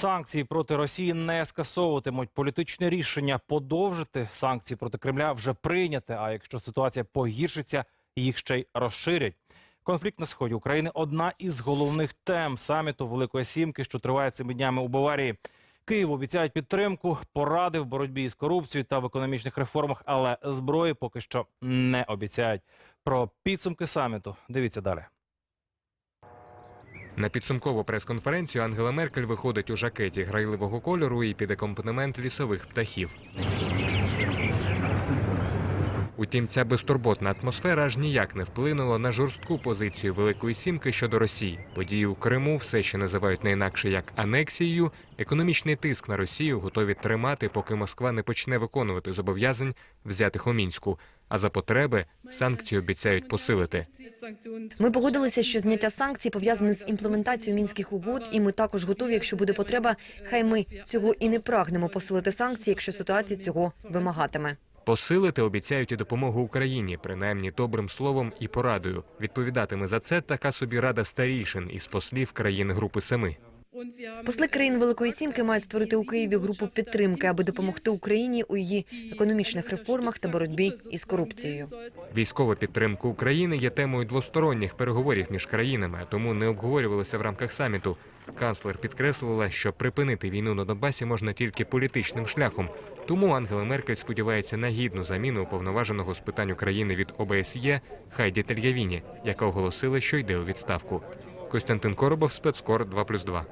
Санкції проти Росії не скасовуватимуть. Політичне рішення подовжити санкції проти Кремля вже прийняте. А якщо ситуація погіршиться, їх ще й розширять. Конфлікт на сході України одна із головних тем саміту Великої Сімки, що триває цими днями у Баварії. Київ обіцяють підтримку, поради в боротьбі з корупцією та в економічних реформах, але зброї поки що не обіцяють. Про підсумки саміту дивіться далі. На підсумкову прес-конференцію Ангела Меркель виходить у жакеті грайливого кольору і під акомпанемент лісових птахів. Утім, ця безтурботна атмосфера аж ніяк не вплинула на жорстку позицію Великої Сімки щодо Росії. Події у Криму все ще називають не інакше як анексією. Економічний тиск на Росію готові тримати, поки Москва не почне виконувати зобов'язань, взятих у мінську. А за потреби санкції обіцяють посилити. Ми погодилися, що зняття санкцій пов'язане з імплементацією мінських угод, і ми також готові, якщо буде потреба. Хай ми цього і не прагнемо посилити санкції, якщо ситуація цього вимагатиме. Посилити обіцяють і допомогу Україні, принаймні добрим словом і порадою. Відповідатиме за це така собі рада старішин із послів країн Групи Семи. Посли країн Великої Сімки мають створити у Києві групу підтримки, аби допомогти Україні у її економічних реформах та боротьбі із корупцією. Військова підтримка України є темою двосторонніх переговорів між країнами, тому не обговорювалося в рамках саміту. Канцлер підкреслила, що припинити війну на Донбасі можна тільки політичним шляхом. Тому Ангела Меркель сподівається на гідну заміну уповноваженого з питань України від ОБСЄ Хайді Тельявіні, яка оголосила, що йде у відставку. Костянтин Коробов, спецкор 2+,2.